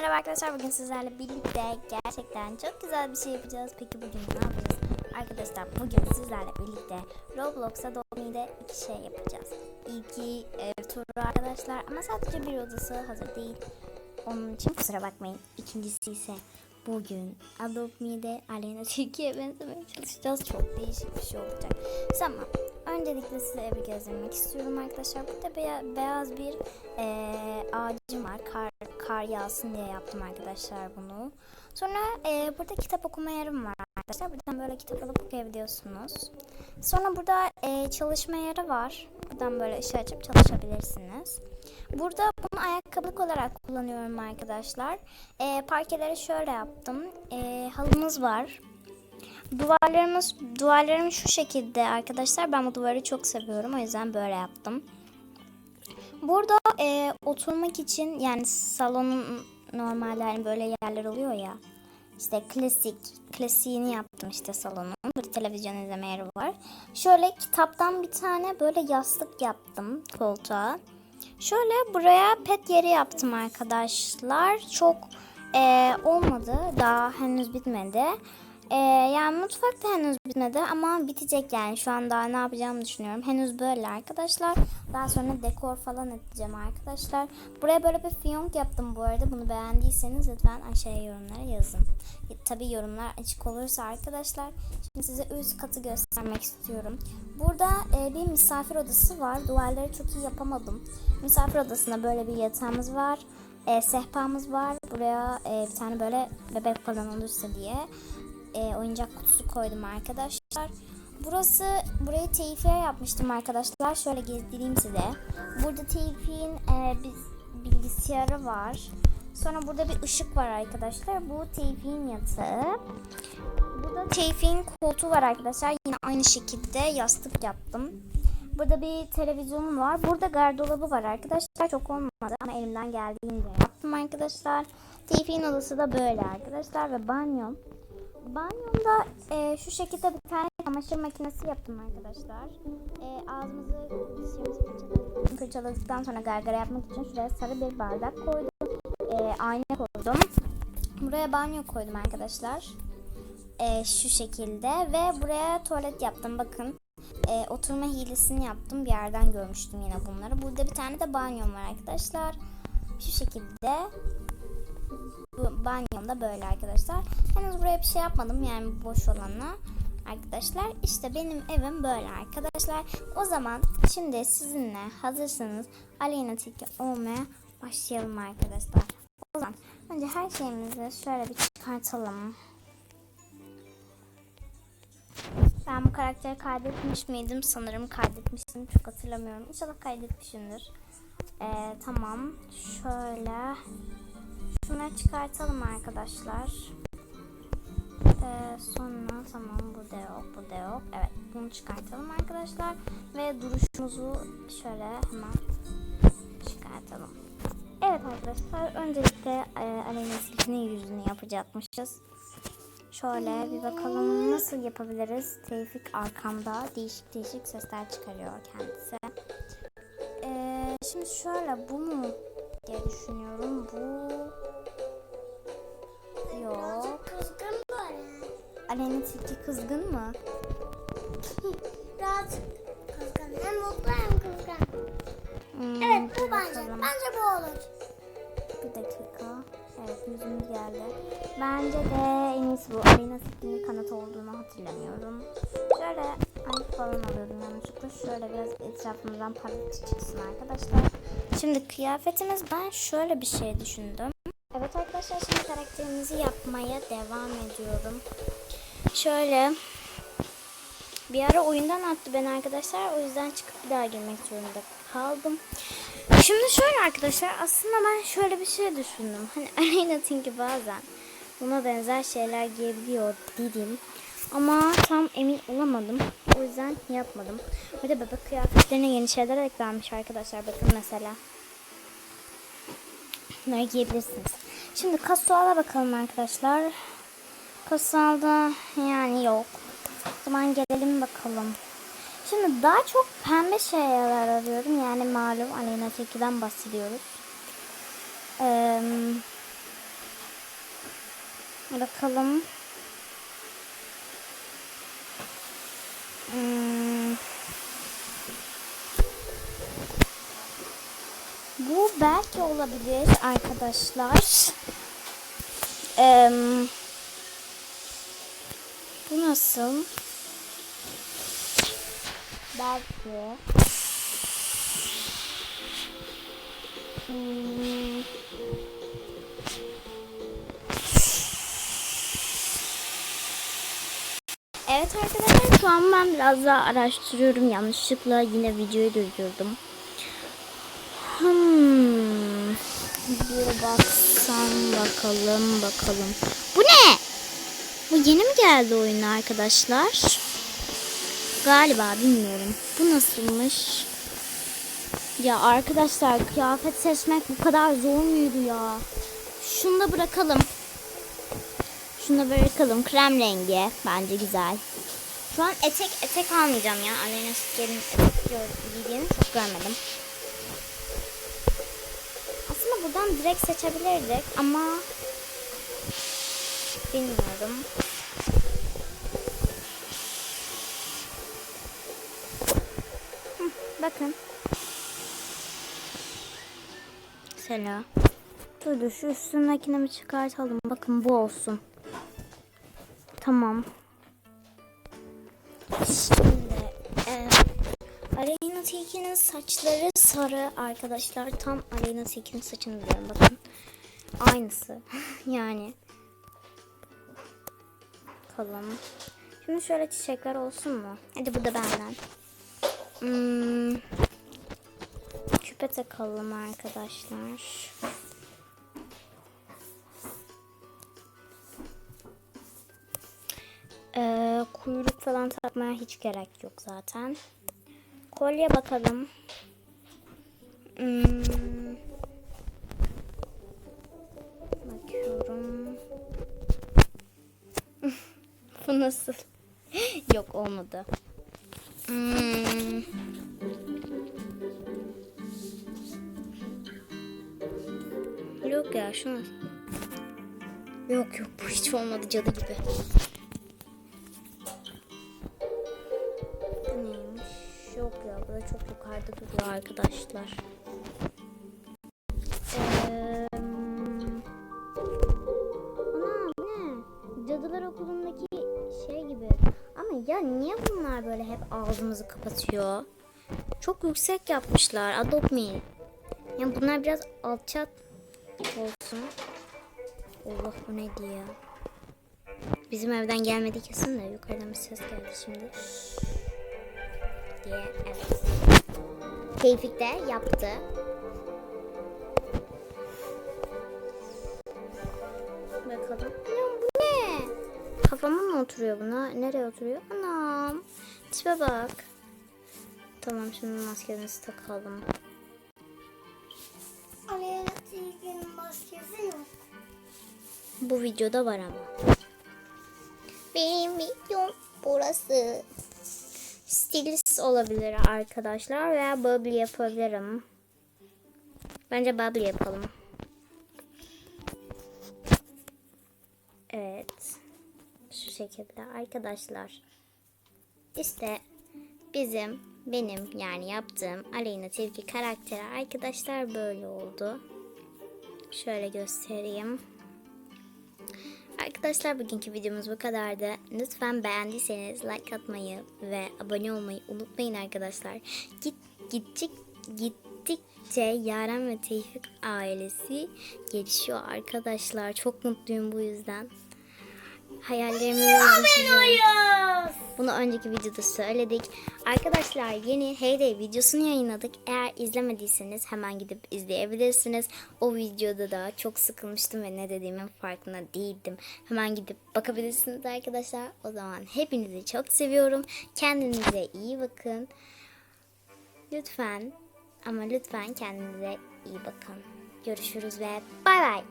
Merhaba arkadaşlar bugün sizlerle birlikte gerçekten çok güzel bir şey yapacağız. Peki bugün ne yapacağız? Arkadaşlar bugün sizlerle birlikte Roblox'a Domi'de iki şey yapacağız. İlki ev turu arkadaşlar ama sadece bir odası hazır değil. Onun için kusura bakmayın. İkincisi ise bugün Adopt Me'de Aleyna Türkiye'ye benzemeye çalışacağız. Çok değişik bir şey olacak. Tamam. Öncelikle size evi gezdirmek istiyorum arkadaşlar. Burada beya- beyaz bir eee ağacım var. Kar, kar yağsın diye yaptım arkadaşlar bunu. Sonra eee, burada kitap okuma yerim var arkadaşlar. Buradan böyle kitap alıp okuyabiliyorsunuz. Sonra burada eee, çalışma yeri var. Buradan böyle ışığı açıp çalışabilirsiniz. Burada bunu ayakkabılık olarak kullanıyorum arkadaşlar. Eee parkeleri şöyle yaptım. Eee, halımız var. Duvarlarımız duvarlarım şu şekilde arkadaşlar. Ben bu duvarı çok seviyorum. O yüzden böyle yaptım. Burada e, oturmak için yani salonun normalde hani böyle yerler oluyor ya. İşte klasik, klasiğini yaptım işte salonun. Burada televizyon izleme yeri var. Şöyle kitaptan bir tane böyle yastık yaptım koltuğa. Şöyle buraya pet yeri yaptım arkadaşlar. Çok e, olmadı. Daha henüz bitmedi. E, yani mutfak da henüz bitmedi ama bitecek yani. Şu an daha ne yapacağımı düşünüyorum. Henüz böyle arkadaşlar. Daha sonra dekor falan edeceğim arkadaşlar. Buraya böyle bir fiyonk yaptım bu arada. Bunu beğendiyseniz lütfen aşağıya yorumlara yazın. E, Tabii yorumlar açık olursa arkadaşlar. Şimdi size üst katı göstermek istiyorum. Burada e, bir misafir odası var. Duvarları çok iyi yapamadım. Misafir odasında böyle bir yatağımız var. E, sehpamız var. Buraya e, bir tane böyle bebek falan olursa diye e, oyuncak kutusu koydum arkadaşlar. Burası burayı teyfiye yapmıştım arkadaşlar. Şöyle gezdireyim size. Burada teyfiğin e, bilgisayarı var. Sonra burada bir ışık var arkadaşlar. Bu teyfiğin yatağı. Burada teyfiğin koltuğu var arkadaşlar. Yine aynı şekilde yastık yaptım. Burada bir televizyonum var. Burada gardırobı var arkadaşlar. Çok olmadı ama elimden geldiğince yaptım arkadaşlar. Teyfiğin odası da böyle arkadaşlar ve banyom. Banyomda e, şu şekilde bir tane çamaşır makinesi yaptım arkadaşlar. E, ağzımızı dişimizi fırçaladık- fırçaladıktan sonra gargara yapmak için şuraya sarı bir bardak koydum. E, ayna koydum. Buraya banyo koydum arkadaşlar. E, şu şekilde ve buraya tuvalet yaptım bakın. E, oturma hilesini yaptım. Bir yerden görmüştüm yine bunları. Burada bir tane de banyom var arkadaşlar. Şu şekilde bu banyom da böyle arkadaşlar. Henüz buraya bir şey yapmadım yani boş olana. Arkadaşlar işte benim evim böyle arkadaşlar. O zaman şimdi sizinle hazırsanız Aleyna Tilki olmaya başlayalım arkadaşlar. O zaman önce her şeyimizi şöyle bir çıkartalım. Ben bu karakteri kaydetmiş miydim? Sanırım kaydetmiştim. Çok hatırlamıyorum. İnşallah kaydetmişimdir. Ee, tamam. Şöyle. Şunları çıkartalım arkadaşlar. Ee, sonra tamam bu da yok bu da yok. Evet bunu çıkartalım arkadaşlar. Ve duruşumuzu şöyle hemen çıkartalım. Evet arkadaşlar öncelikle e, Aleyna Silki'nin yüzünü yapacakmışız. Şöyle bir bakalım nasıl yapabiliriz. Tevfik arkamda değişik değişik sesler çıkarıyor kendisi. Ee, şimdi şöyle bu mu diye düşünüyorum. Bu yok. Kızgın böyle. Aleyna Tilki kızgın mı? Birazcık kızgın. Hem mutlu hem kızgın. Hmm, Evet bu bence. bakalım. Bence bu olur. Bir dakika. Evet yüzümüz geldi. Bence de en iyisi bu. Aleyna Tilki'nin kanat olduğunu hatırlamıyorum. Şöyle ay falan alıyordum yanlışlıkla. Şöyle biraz etrafımızdan parıltı çıksın arkadaşlar. Şimdi kıyafetimiz ben şöyle bir şey düşündüm. Evet arkadaşlar şimdi karakterimizi yapmaya devam ediyorum. Şöyle bir ara oyundan attı beni arkadaşlar. O yüzden çıkıp bir daha girmek zorunda kaldım. Şimdi şöyle arkadaşlar aslında ben şöyle bir şey düşündüm. Hani Aleyna Tilki bazen buna benzer şeyler giyebiliyor dedim. Ama tam emin olamadım. O yüzden yapmadım. Bir de bebek kıyafetlerine yeni şeyler eklenmiş arkadaşlar. Bakın mesela. Bunları giyebilirsiniz. Şimdi kasuala bakalım arkadaşlar. Kasualda yani yok. O zaman gelelim bakalım. Şimdi daha çok pembe şeyler arıyorum. Yani malum Aleyna Tilki'den bahsediyoruz. Ee, Bakalım. Hmm. Bu belki olabilir arkadaşlar. Em, bu nasıl? Belki. Hmm. Evet arkadaşlar şu an ben biraz daha araştırıyorum. Yanlışlıkla yine videoyu durdurdum. Hmm. Bir baksam bakalım bakalım. Bu ne? Bu yeni mi geldi oyuna arkadaşlar? Galiba bilmiyorum. Bu nasılmış? Ya arkadaşlar kıyafet seçmek bu kadar zor muydu ya? Şunu da bırakalım. Şunu da bırakalım. Krem rengi. Bence güzel. Şu an etek etek almayacağım ya. Aleyna Şikel'in etek giydiğini çok görmedim. Buradan direkt seçebilirdik ama bilmiyorum. Bakın. Sela. Dur dur şu üstündekini mi çıkartalım? Bakın bu olsun. Tamam. Tilki'nin saçları sarı arkadaşlar. Tam Aleyna Tilki'nin saçını biliyorum bakın. Aynısı. yani. Bakalım. Şimdi şöyle çiçekler olsun mu? Hadi bu da benden. Hmm. Küpe takalım arkadaşlar. Ee, kuyruk falan takmaya hiç gerek yok zaten. Kolye bakalım. Hmm. Bakıyorum. Bu nasıl? yok olmadı. Hmm. Yok ya şu? Yok yok bu hiç olmadı cadı gibi. Yok ya bu çok yukarıda duruyor arkadaşlar. Eee... Ana bu ne? Cadılar okulundaki şey gibi. Ama ya niye bunlar böyle hep ağzımızı kapatıyor? Çok yüksek yapmışlar. Adopt me. Yani bunlar biraz alçak olsun. Allah bu ne diye. Bizim evden gelmedi kesin de yukarıdan bir ses geldi şimdi. Diye evet. Tevfik de yaptı. Bakalım. Ya bu ne? Kafama mı oturuyor buna? Nereye oturuyor? Anam. Tipe bak. Tamam şimdi maskemizi takalım. Tilki'nin maskesi yok. Bu videoda var ama. Benim videom burası. Olabilir arkadaşlar veya bubble yapabilirim. Bence bubble yapalım. Evet. Şu şekilde arkadaşlar. İşte bizim benim yani yaptığım Aleyna Tilki karakteri arkadaşlar böyle oldu. Şöyle göstereyim. Arkadaşlar bugünkü videomuz bu kadardı. Lütfen beğendiyseniz like atmayı ve abone olmayı unutmayın arkadaşlar. Git gittik gittikçe Yaren ve Tevfik ailesi gelişiyor arkadaşlar. Çok mutluyum bu yüzden. Hayallerimi ulaşacağım. Bunu önceki videoda söyledik. Arkadaşlar yeni Heyday videosunu yayınladık. Eğer izlemediyseniz hemen gidip izleyebilirsiniz. O videoda da çok sıkılmıştım ve ne dediğimin farkında değildim. Hemen gidip bakabilirsiniz arkadaşlar. O zaman hepinizi çok seviyorum. Kendinize iyi bakın. Lütfen ama lütfen kendinize iyi bakın. Görüşürüz ve bay bay.